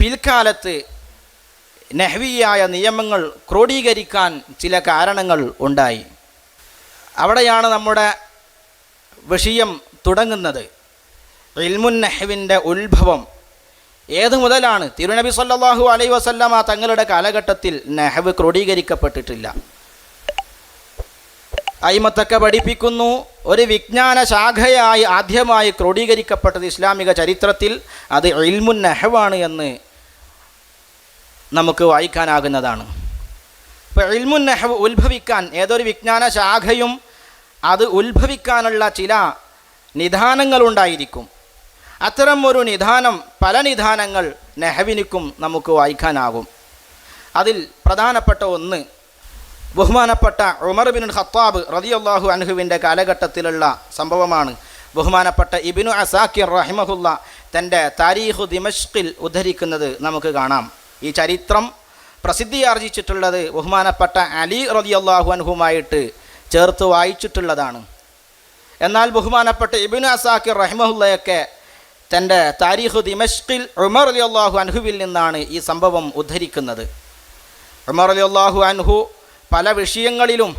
പിൽക്കാലത്ത് നെഹ്വിയായ നിയമങ്ങൾ ക്രോഡീകരിക്കാൻ ചില കാരണങ്ങൾ ഉണ്ടായി. അവിടെയാണ് നമ്മുടെ വിഷയം തുടങ്ങുന്നത്. ഇൽമുൻ നെഹ്വിന്റെ ഉത്ഭവം. ഏതു മുതലാണ്? തിരുനബി സല്ലാഹു അലൈ വസല്ലമ തങ്ങളുടെ കാലഘട്ടത്തിൽ നെഹവ് ക്രോഡീകരിക്കപ്പെട്ടിട്ടില്ല. അയിമത്തൊക്കെ പഠിപ്പിക്കുന്നു. ഒരു വിജ്ഞാന ശാഖയായി ആദ്യമായി ക്രോഡീകരിക്കപ്പെട്ടത് ഇസ്ലാമിക ചരിത്രത്തിൽ അത് ഇൽമുൻ നെഹവാണ് എന്ന് നമുക്ക് വായിക്കാനാകുന്നതാണ്. ഇപ്പോൾ ഇൽമുൻ നെഹവ് ഉത്ഭവിക്കാൻ ഏതൊരു വിജ്ഞാന ശാഖയും അത് ഉത്ഭവിക്കാനുള്ള ചില നിധാനങ്ങളുണ്ടായിരിക്കും അത്തരം ഒരു നിധാനം പല നിധാനങ്ങൾ നെഹവിനിക്കും നമുക്ക് വായിക്കാനാകും. അതിൽ പ്രധാനപ്പെട്ട ഒന്ന് ബഹുമാനപ്പെട്ട ഉമർ ബിൻ ഖത്താബ് റതിയല്ലാഹു അൻഹുവിന്റെ കാലഘട്ടത്തിലുള്ള സംഭവമാണ്. ബഹുമാനപ്പെട്ട ഇബിനു അസാക്കിർ റഹിമഹുല്ല തന്റെ താരീഖു ദിമഷ്കിൽ ഉദ്ധരിക്കുന്നത് നമുക്ക് കാണാം. ഈ ചരിത്രം പ്രസിദ്ധിയാർജിച്ചിട്ടുള്ളത് ബഹുമാനപ്പെട്ട അലി റതി അൻഹുമായിട്ട് ചേർത്ത് വായിച്ചിട്ടുള്ളതാണ്. എന്നാൽ ബഹുമാനപ്പെട്ട ഇബിൻ അസാക്കിർ റഹിമഹുല്ലയൊക്കെ തന്റെ താരിഖ് ദിമഷ്കിൽ ഉമർ അലി അള്ളാഹു അൻഹുവിൽ നിന്നാണ് ഈ സംഭവം ഉദ്ധരിക്കുന്നത്. ഉമർ അലി അള്ളാഹു അൻഹു പല വിഷയങ്ങളിലും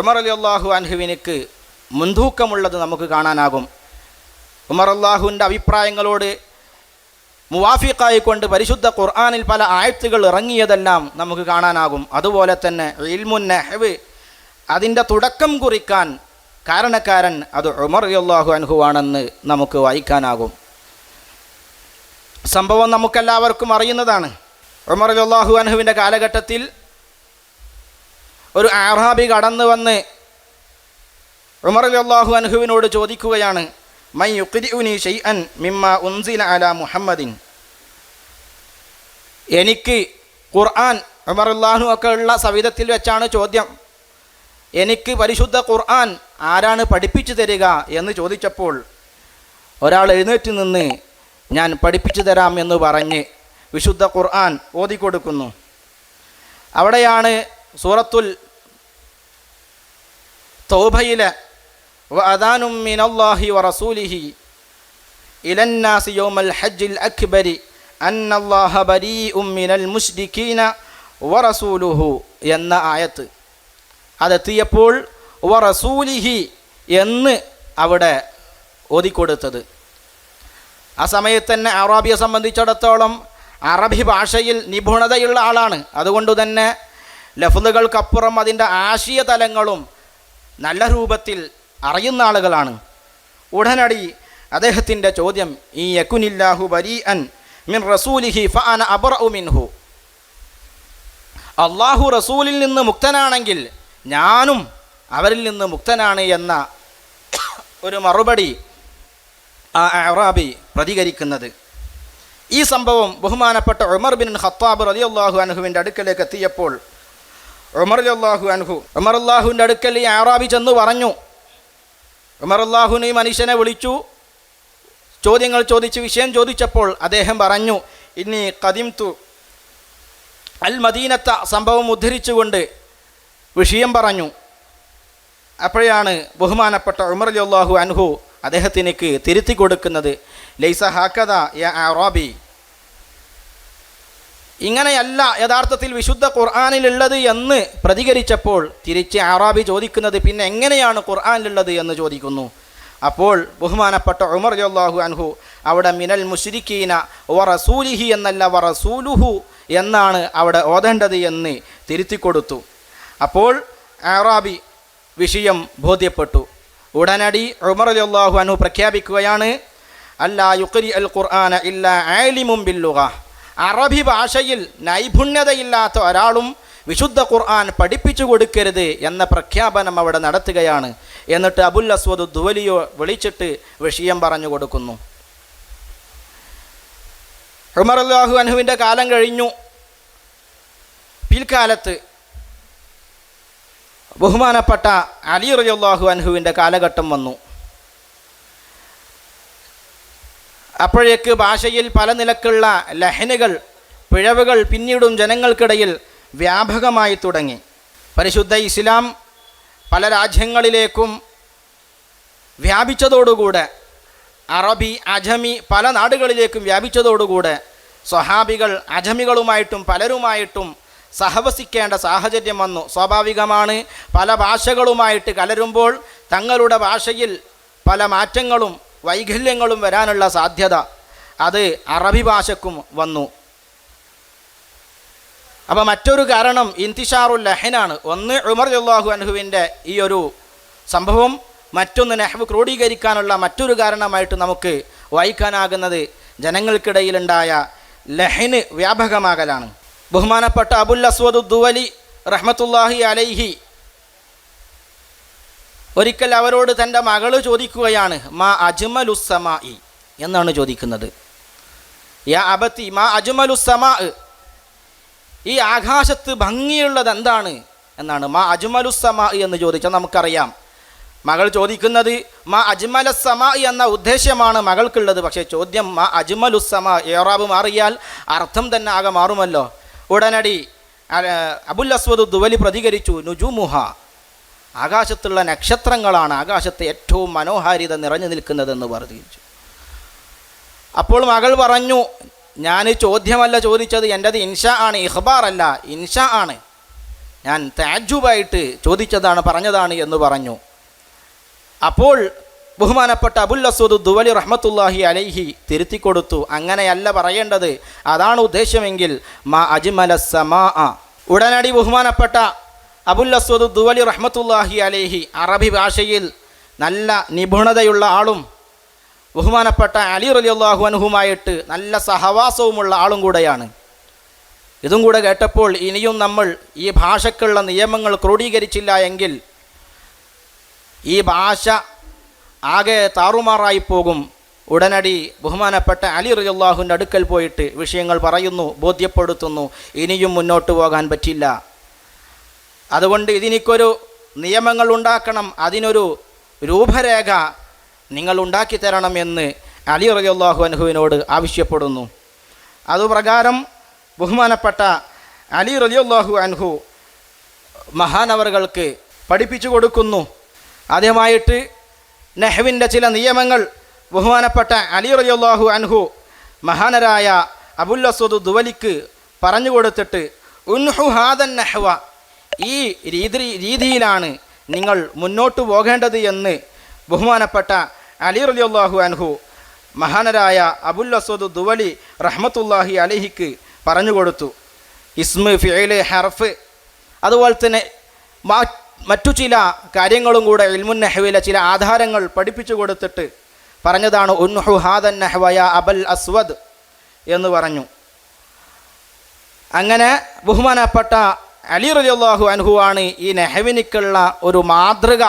ഉമർ അലി അള്ളാഹു അൻഹുവിനിക്ക് മുൻതൂക്കമുള്ളത് നമുക്ക് കാണാനാകും. ഉമർ അള്ളാഹുവിന്റെ അഭിപ്രായങ്ങളോട് മുവാഫിക്കായിക്കൊണ്ട് പരിശുദ്ധ ഖുർആാനിൽ പല ആയത്തുകൾ ഇറങ്ങിയതെല്ലാം നമുക്ക് കാണാനാകും. അതുപോലെ തന്നെ ഇൽമുൻ നെഹ്വ് അതിന്റെ തുടക്കം കുറിക്കാൻ കാരണക്കാരൻ അത് ഉമർ അള്ളാഹു അൻഹുവാണെന്ന് നമുക്ക് വായിക്കാനാകും. സംഭവം നമുക്കെല്ലാവർക്കും അറിയുന്നതാണ്. ഉമർ അള്ളാഹു അനുഹുവിന്റെ കാലഘട്ടത്തിൽ ഒരു ആറാബി കടന്നു വന്ന് ഉമർ അള്ളാഹു അൻഹുവിനോട് ചോദിക്കുകയാണ് മൈ യുക്രിഉനി ഷൈഅൻ മിമ്മ ഉൻസില അല മുഹമ്മദിൻ. എനിക്ക് ഖുർആൻ അള്ളാഹു ഒക്കെ ഉള്ള സവിധത്തിൽ വെച്ചാണ് ചോദ്യം. എനിക്ക് പരിശുദ്ധ ഖുർആൻ ആരാണ് പഠിപ്പിച്ചു തരിക എന്ന് ചോദിച്ചപ്പോൾ ഒരാൾ എഴുന്നേറ്റ് നിന്ന് ഞാൻ പഠിപ്പിച്ചു തരാം എന്ന് പറഞ്ഞ് വിശുദ്ധ ഖുർആൻ ഓതിക്കൊടുക്കുന്നു അവിടെയാണ് സൂറത്തുൽ തൗബയിലെ വഅദാനും മിനല്ലാഹി വറസൂലിഹി. ഇലന്നാസി യൗമൽ ഹജ്ജിൽ അക്ബരി. അന്നല്ലാഹ بريء മിനൽ المشركين വറസൂലുഹു എന്ന ആയത്ത്. അതെത്തിയപ്പോൾ വറസൂലിഹി എന്ന് അവിടെ ഓതിക്കൊടുത്തത്. ആ സമയത്ത് തന്നെ അറാബിയെ സംബന്ധിച്ചിടത്തോളം അറബി ഭാഷയിൽ നിപുണതയുള്ള ആളാണ്. അതുകൊണ്ട് തന്നെ ലഫ്ലുകൾക്കപ്പുറം അതിന്റെ ആശയ തലങ്ങളും നല്ല രൂപത്തിൽ അറിയുന്ന ആളുകളാണ്. ഉടനടി അദ്ദേഹത്തിന്റെ ചോദ്യം ഈ യക്കുനില്ലാഹു ബരി അൻ മിൻ റസൂലിഹി ഫാൻ അബർ മിൻഹു. അള്ളാഹു റസൂലിൽ നിന്ന് മുക്തനാണെങ്കിൽ ഞാനും അവരിൽ നിന്ന് മുക്തനാണ് എന്ന ഒരു മറുപടി ആ അറാബി പ്രതികരിക്കുന്നത്. ഈ സംഭവം ബഹുമാനപ്പെട്ട ഉമർ ബിൻ ഖത്താബ് റലി അള്ളാഹു അനഹുവിന്റെ അടുക്കലേക്ക് എത്തിയപ്പോൾ ഉമർ അള്ളാഹു അനഹു ഉമർ അള്ളാഹുവിന്റെ അടുക്കൽ ഈ അറാബി ചെന്ന് പറഞ്ഞു ഉമർ ഈ മനുഷ്യനെ വിളിച്ചു. ചോദ്യങ്ങൾ ചോദിച്ച് വിഷയം ചോദിച്ചപ്പോൾ അദ്ദേഹം പറഞ്ഞു ഇനി കദിംതു അൽ മദീനത്ത സംഭവം ഉദ്ധരിച്ചുകൊണ്ട് വിഷയം പറഞ്ഞു. അപ്പോഴാണ് ബഹുമാനപ്പെട്ട ഉമർ അള്ളാഹു അൻഹു അദ്ദേഹത്തിനേക്ക് തിരുത്തി കൊടുക്കുന്നത്. ലൈസ ഹാക്കദ യ ആറാബി ഇങ്ങനെയല്ല യഥാർത്ഥത്തിൽ വിശുദ്ധ ഖുർആാനിലുള്ളത് എന്ന് പ്രതികരിച്ചപ്പോൾ തിരിച്ച് ആറാബി ചോദിക്കുന്നത് പിന്നെ എങ്ങനെയാണ് ഖുർആാനിലുള്ളത് എന്ന് ചോദിക്കുന്നു. അപ്പോൾ ബഹുമാനപ്പെട്ട ഉമർ ജല്ലാഹു അൻഹു അവിടെ മിനൽ മുഷിരിക്കീന വറസൂലിഹി റസൂലിഹി എന്നല്ല വറസൂലുഹു റസൂലുഹു എന്നാണ് അവിടെ ഓതേണ്ടത് എന്ന് തിരുത്തി കൊടുത്തു അപ്പോൾ ആറാബി വിഷയം ബോധ്യപ്പെട്ടു. ഉടനടി ഉമർ ജല്ലാഹു അൻഹു പ്രഖ്യാപിക്കുകയാണ് അല്ലാ യുക്രി അൽ ഖുർആന ഇല്ല ആലിമും ബില്ലുക അറബി ഭാഷയിൽ നൈപുണ്യതയില്ലാത്ത ഒരാളും വിശുദ്ധ ഖുർആൻ പഠിപ്പിച്ചു കൊടുക്കരുത് എന്ന പ്രഖ്യാപനം അവിടെ നടത്തുകയാണ്. എന്നിട്ട് അബുൽ അസ്വദ് ദുവലിയോ വിളിച്ചിട്ട് വിഷയം പറഞ്ഞു കൊടുക്കുന്നു. ഉമർ അള്ളാഹു അനുവിന്റെ കാലം കഴിഞ്ഞു. പിൽക്കാലത്ത് ബഹുമാനപ്പെട്ട അലി റലിയല്ലാഹു അനുഹുവിന്റെ കാലഘട്ടം വന്നു. അപ്പോഴേക്ക് ഭാഷയിൽ പല നിലക്കുള്ള ലഹനുകൾ പിഴവുകൾ പിന്നീടും ജനങ്ങൾക്കിടയിൽ വ്യാപകമായി തുടങ്ങി. പരിശുദ്ധ ഇസ്ലാം പല രാജ്യങ്ങളിലേക്കും വ്യാപിച്ചതോടുകൂടെ അറബി അജമി പല നാടുകളിലേക്കും വ്യാപിച്ചതോടുകൂടെ സ്വഹാബികൾ അജമികളുമായിട്ടും പലരുമായിട്ടും സഹവസിക്കേണ്ട സാഹചര്യം വന്നു. സ്വാഭാവികമാണ് പല ഭാഷകളുമായിട്ട് കലരുമ്പോൾ തങ്ങളുടെ ഭാഷയിൽ പല മാറ്റങ്ങളും വൈകല്യങ്ങളും വരാനുള്ള സാധ്യത അത് അറബി ഭാഷക്കും വന്നു. അപ്പോൾ മറ്റൊരു കാരണം ഇന്തിഷാറുൽ ലഹനാണ്. ഒന്ന് ഉമർ ജുല്ലാഹു അൻഹുവിന്റെ ഈ ഒരു സംഭവം മറ്റൊന്ന് നെഹ്വ് ക്രോഡീകരിക്കാനുള്ള മറ്റൊരു കാരണമായിട്ട് നമുക്ക് വായിക്കാനാകുന്നത് ജനങ്ങൾക്കിടയിലുണ്ടായ ലഹന് വ്യാപകമാകലാണ്. ബഹുമാനപ്പെട്ട അബുൽ അസ്വദ് ദുവലി റഹ്മത്തുല്ലാഹി അലൈഹി ഒരിക്കൽ അവരോട് തന്റെ മകൾ ചോദിക്കുകയാണ് മാ അജ്മലുസമായി എന്നാണ് ചോദിക്കുന്നത്. യാ അബത്തി മാ അജ്മലുസമാ ഈ ആകാശത്ത് ഭംഗിയുള്ളത് എന്താണ്? എന്നാണ്. മാ അജ്മലുസമാ എന്ന് ചോദിച്ചാൽ നമുക്കറിയാം. മകൾ ചോദിക്കുന്നത് മാ അജ്മലസമാ എന്ന ഉദ്ദേശ്യമാണ് മകൾക്കുള്ളത്. പക്ഷേ ചോദ്യം മാ അജ്മലുസമാ ഏറാബ് മാറിയാൽ അർത്ഥം തന്നെ ആകെ മാറുമല്ലോ. ഉടനടി അബുൽ അസ്വദ് ദുവലി പ്രതികരിച്ചു നുജുമുഹ ആകാശത്തുള്ള നക്ഷത്രങ്ങളാണ് ആകാശത്തെ ഏറ്റവും മനോഹാരിത നിറഞ്ഞു നിൽക്കുന്നതെന്ന് വർദ്ധിച്ചു. അപ്പോൾ മകൾ പറഞ്ഞു ഞാൻ ചോദ്യമല്ല ചോദിച്ചത് എന്റെത് ഇൻഷ ആണ് ഇഹ്ബാർ അല്ല ഇൻഷ ആണ്. ഞാൻ താജുബായിട്ട് ചോദിച്ചതാണ് പറഞ്ഞതാണ് എന്ന് പറഞ്ഞു. അപ്പോൾ ബഹുമാനപ്പെട്ട അബുൽ അസൂദ് ദുവലി റഹ്മത്തുല്ലാഹി അലൈഹി തിരുത്തി കൊടുത്തു അങ്ങനെയല്ല പറയേണ്ടത്. അതാണ് ഉദ്ദേശമെങ്കിൽ മാ അജ്മല സമാ ഉടനടി ബഹുമാനപ്പെട്ട അബുൽ അസ്വദ് ദുവലി റഹ്മത്തുല്ലാഹി അലേഹി അറബി ഭാഷയിൽ നല്ല നിപുണതയുള്ള ആളും ബഹുമാനപ്പെട്ട അലി റലി അള്ളാഹു അനുഹുമായിട്ട് നല്ല സഹവാസവുമുള്ള ആളും കൂടെയാണ്. ഇതും കൂടെ കേട്ടപ്പോൾ ഇനിയും നമ്മൾ ഈ ഭാഷക്കുള്ള നിയമങ്ങൾ ക്രോഡീകരിച്ചില്ല എങ്കിൽ ഈ ഭാഷ ആകെ താറുമാറായി പോകും. ഉടനടി ബഹുമാനപ്പെട്ട അലി റലിയല്ലാഹുവിന്റെ അടുക്കൽ പോയിട്ട് വിഷയങ്ങൾ പറയുന്നു ബോധ്യപ്പെടുത്തുന്നു. ഇനിയും മുന്നോട്ട് പോകാൻ പറ്റില്ല. അതുകൊണ്ട് ഇതിനിക്കൊരു നിയമങ്ങൾ ഉണ്ടാക്കണം. അതിനൊരു രൂപരേഖ നിങ്ങൾ ഉണ്ടാക്കി തരണമെന്ന് അലി റലിയല്ലാഹു അൻഹുവിനോട് ആവശ്യപ്പെടുന്നു. അതുപ്രകാരം ബഹുമാനപ്പെട്ട അലി റലിയല്ലാഹു അൻഹു മഹാനവറുകൾക്ക് പഠിപ്പിച്ചു കൊടുക്കുന്നു. ആദ്യമായിട്ട് നെഹ്വിന്റെ ചില നിയമങ്ങൾ ബഹുമാനപ്പെട്ട അലി റലിയല്ലാഹു അൻഹു മഹാനരായ അബുല്ലസുദ് ദുവലിക്ക് പറഞ്ഞു കൊടുത്തിട്ട് ഉൻഹു ഹാദൻ നെഹ്വ ഈ രീതി രീതിയിലാണ് നിങ്ങൾ മുന്നോട്ട് പോകേണ്ടത് എന്ന് ബഹുമാനപ്പെട്ട അലി റലിയുള്ളാഹു അൻഹു മഹാനരായ അബുൽ അസോദ് ദുവലി റഹ്മത്തുല്ലാഹി അലിഹിക്ക് പറഞ്ഞു കൊടുത്തു. ഇസ്മ ഫിയൽ ഹർഫ് അതുപോലെ തന്നെ മറ്റു ചില കാര്യങ്ങളും കൂടെ ഇൽമുൻ നെഹ്വിലെ ചില ആധാരങ്ങൾ പഠിപ്പിച്ചു കൊടുത്തിട്ട് പറഞ്ഞതാണ് ഉൻഹു ഹാദൻ നെഹ്വയ അബൽ അസ്വദ് എന്ന് പറഞ്ഞു. അങ്ങനെ ബഹുമാനപ്പെട്ട അലി റലിയല്ലാഹു അൻഹുവാണ് ഈ നെഹവിനിക്കുള്ള ഒരു മാതൃക.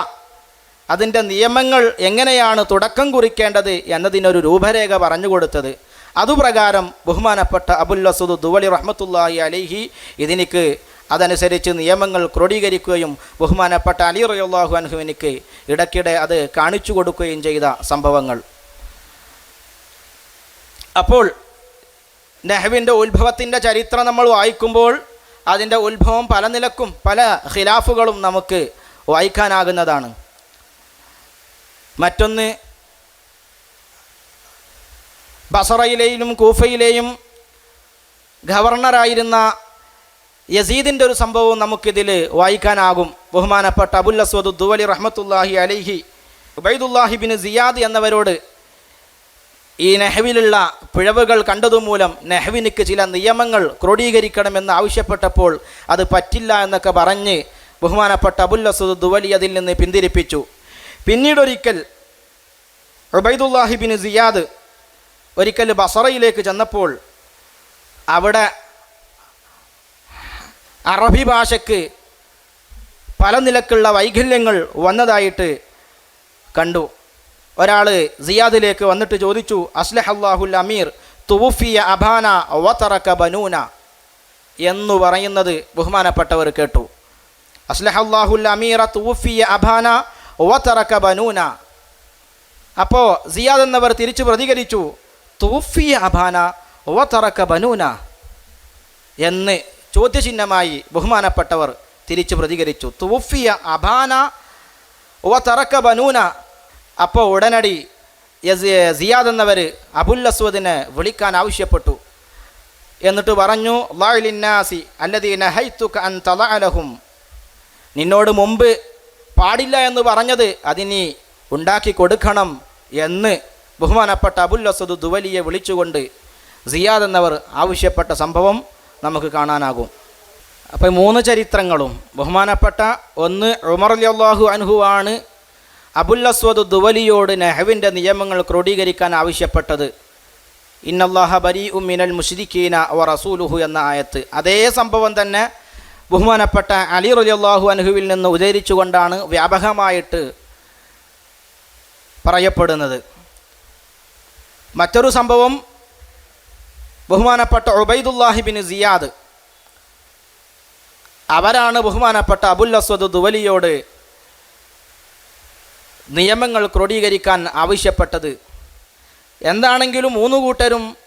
അതിന്റെ നിയമങ്ങൾ എങ്ങനെയാണ് തുടക്കം കുറിക്കേണ്ടത് എന്നതിനൊരു രൂപരേഖ പറഞ്ഞു കൊടുത്തത്. അതുപ്രകാരം ബഹുമാനപ്പെട്ട അബുൽ അസുദ് ദുവലി റഹ്മത്തുല്ലാഹി അലിഹി ഇതിനിക്ക് അതനുസരിച്ച് നിയമങ്ങൾ ക്രോഡീകരിക്കുകയും ബഹുമാനപ്പെട്ട അലി റലിയല്ലാഹു അൻഹുവിനിക്ക് ഇടയ്ക്കിടെ അത് കാണിച്ചു കൊടുക്കുകയും ചെയ്ത സംഭവങ്ങൾ. അപ്പോൾ നെഹ്വിന്റെ ഉത്ഭവത്തിന്റെ ചരിത്രം നമ്മൾ വായിക്കുമ്പോൾ അതിന്റെ ഉത്ഭവം പല നിലക്കും പല ഖിലാഫുകളും നമുക്ക് വായിക്കാനാകുന്നതാണ്. മറ്റൊന്ന് ബസറയിലെയും കൂഫയിലെയും ഗവർണറായിരുന്ന യസീദിന്റെ ഒരു സംഭവവും നമുക്കിതിൽ വായിക്കാനാകും. ബഹുമാനപ്പെട്ട അബുൽ അസ്വദ് ദുവലി റഹ്മത്തുല്ലാഹി അലൈഹി ഉബൈദുല്ലാഹി ബിൻ സിയാദ് എന്നവരോട് ഈ നെഹ്വിലുള്ള പിഴവുകൾ കണ്ടതുമൂലം നെഹ്വിനിക്ക് ചില നിയമങ്ങൾ ക്രോഡീകരിക്കണമെന്ന് ആവശ്യപ്പെട്ടപ്പോൾ അത് പറ്റില്ല എന്നൊക്കെ പറഞ്ഞ് ബഹുമാനപ്പെട്ട അബുൽ അസുദ് ദുവലി അതിൽ നിന്ന് പിന്തിരിപ്പിച്ചു. പിന്നീടൊരിക്കൽ ഉബൈദുല്ലാഹി ബിൻ സിയാദ് ഒരിക്കൽ ബസറയിലേക്ക് ചെന്നപ്പോൾ അവിടെ അറബി ഭാഷയ്ക്ക് പല നിലക്കുള്ള വൈകല്യങ്ങൾ വന്നതായിട്ട് കണ്ടു. ഒരാൾ സിയാദിലേക്ക് വന്നിട്ട് ചോദിച്ചു അസ്ലഹ് അള്ളാഹുൽ അമീർ തുവുഫിയ അബാന വതറക ബനൂന? എന്നു പറയുന്നത് ബഹുമാനപ്പെട്ടവർ കേട്ടു. അസ്ലഹ് അള്ളാഹുൽ അമീറ തുവുഫിയ അബാന വതറക ബനൂന? അപ്പോൾ സിയാദ് എന്നവർ തിരിച്ചു പ്രതികരിച്ചു തുവുഫിയ അബാന വതറക ബനൂന? എന്ന് ചോദ്യചിഹ്നമായി ബഹുമാനപ്പെട്ടവർ തിരിച്ചു പ്രതികരിച്ചു തുവുഫിയ അബാന വതറക ബനൂന? അപ്പോൾ ഉടനടി സിയാദ് എന്നവർ അബുൽ അസ്വദിനെ വിളിക്കാൻ ആവശ്യപ്പെട്ടു. എന്നിട്ട് പറഞ്ഞു ലിന്നാസി അല്ലദീന ഹൈത്തുക അൻ തലഅലഹും. നിന്നോട് മുമ്പ് പാടില്ല എന്ന് പറഞ്ഞത് അതിനി ഉണ്ടാക്കി കൊടുക്കണം എന്ന് ബഹുമാനപ്പെട്ട അബുൽ അസദ് ദുവലിയെ വിളിച്ചുകൊണ്ട് സിയാദ് എന്നവർ ആവശ്യപ്പെട്ട സംഭവം നമുക്ക് കാണാനാകും. അപ്പോൾ മൂന്ന് ചരിത്രങ്ങളും ബഹുമാനപ്പെട്ട ഒന്ന് ഉമർ അലി അള്ളാഹു അൻഹുവാണ് അബുൽ അസ്വദ് ദുവലിയോട് നെഹവിന്റെ നിയമങ്ങൾ ക്രോഡീകരിക്കാൻ ആവശ്യപ്പെട്ടത്. ഇന്നല്ലാഹ ബരി ഉമിനൽ മുഷിദിഖീന ഓ റസൂലുഹു എന്ന ആയത്ത്. അതേ സംഭവം തന്നെ ബഹുമാനപ്പെട്ട അലി റലിയല്ലാഹു അൻഹുവിൽ നിന്ന് ഉദ്ധരിച്ചുകൊണ്ടാണ് വ്യാപകമായിട്ട് പറയപ്പെടുന്നത്. മറ്റൊരു സംഭവം ബഹുമാനപ്പെട്ട ഒബൈദുല്ലാഹിബിന് സിയാദ്. അവരാണ് ബഹുമാനപ്പെട്ട അബുൽ അസ്വദ് ദുവലിയോട് നിയമങ്ങൾ ക്രോഡീകരിക്കാൻ ആവശ്യപ്പെട്ടത്. എന്താണെങ്കിലും മൂന്ന് കൂട്ടരും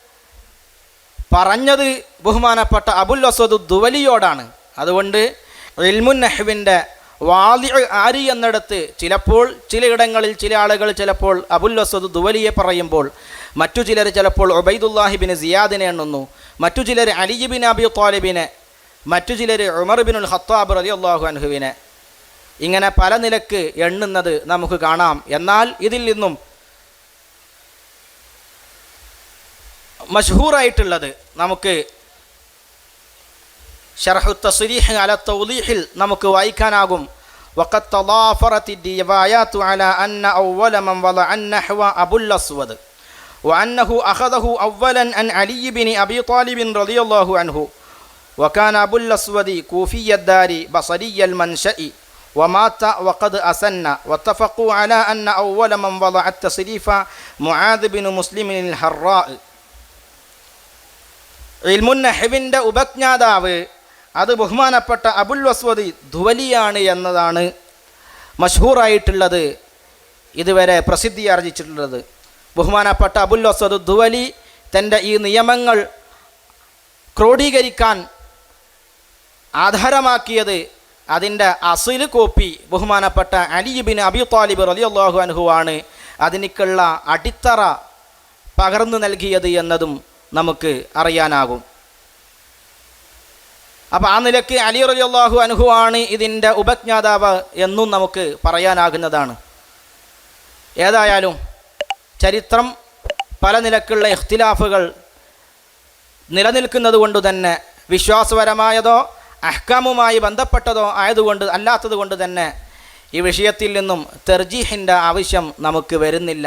പറഞ്ഞത് ബഹുമാനപ്പെട്ട അബുൽ അസദ് ദുവലിയോടാണ്. അതുകൊണ്ട് ഇൽമുൻ നെഹ്വിന്റെ വാദി ആരി എന്നിടത്ത് ചിലപ്പോൾ ചിലയിടങ്ങളിൽ ചില ആളുകൾ ചിലപ്പോൾ അബുൽ അസദ് ദുവലിയെ പറയുമ്പോൾ മറ്റു ചിലർ ചിലപ്പോൾ ഒബൈദുല്ലാഹിബിന് സിയാദിനെ എണ്ണുന്നു. മറ്റു ചിലർ അലിജിബിൻ അബി ത്വാലിബിനെ മറ്റു ചിലർ ഉമർ ബിനുൽ ഹത്താബ് റലി അള്ളാഹു അൻഹുവിനെ. ഇങ്ങനെ പല നിലക്ക് എണ്ണുന്നത് നമുക്ക് കാണാം എന്നാൽ ഇതിൽ നിന്നും മഷ്ഹൂറായിട്ടുള്ളത് നമുക്ക് ഷർഹു തസ്രീഹ് അല തൗലീഹിൽ നമുക്ക് വായിക്കാനാകും وقد تضافرت الروايات على أن أول من وضع النحو أبو الأسود وأنه أخذه أولا عن علي بن أبي طالب رضي الله عنه وكان أبو الأسود كوفي الدار بصري المنشأ ومات وقد أسن واتفقوا على أن أول من وضع التصريف معاذ بن مسلم الحراء ഇൽമുന്നഹവിൻ്റെ ഉപജ്ഞാതാവ് അത് ബഹുമാനപ്പെട്ട അബുൽ വസ്വദി ധുവലിയാണ് എന്നതാണ് മഷ്ഹൂറായിട്ടുള്ളത് ഇതുവരെ പ്രസിദ്ധി ആർജിച്ചിട്ടുള്ളത് ബഹുമാനപ്പെട്ട അബുൽ വസ്വദ് ധുവലി തൻ്റെ ഈ നിയമങ്ങൾ ക്രോഡീകരിക്കാൻ ആധാരമാക്കിയത് അതിന്റെ അസിൽ കോപ്പി ബഹുമാനപ്പെട്ട അലിബിൻ അബി താലിബ് റലിയല്ലാഹു ആണ് അതിനുള്ള അടിത്തറ പകർന്നു നൽകിയത് എന്നതും നമുക്ക് അറിയാനാകും. അപ്പോൾ ആ നിലയ്ക്ക് അലി റലിയല്ലാഹു അൻഹു ആണ് ഇതിന്റെ ഉപജ്ഞാതാവ് എന്നും നമുക്ക് പറയാനാകുന്നതാണ്. ഏതായാലും ചരിത്രം പല നിലക്കുള്ള ഇഖ്തിലാഫുകൾ നിലനിൽക്കുന്നത് കൊണ്ട് തന്നെ വിശ്വാസപരമായതോ അഹ്കാമുമായി ബന്ധപ്പെട്ടതോ ആയതുകൊണ്ട് അല്ലാത്തത് കൊണ്ട് തന്നെ ഈ വിഷയത്തിൽ നിന്നും തെർജീഹിന്റെ ആവശ്യം നമുക്ക് വരുന്നില്ല.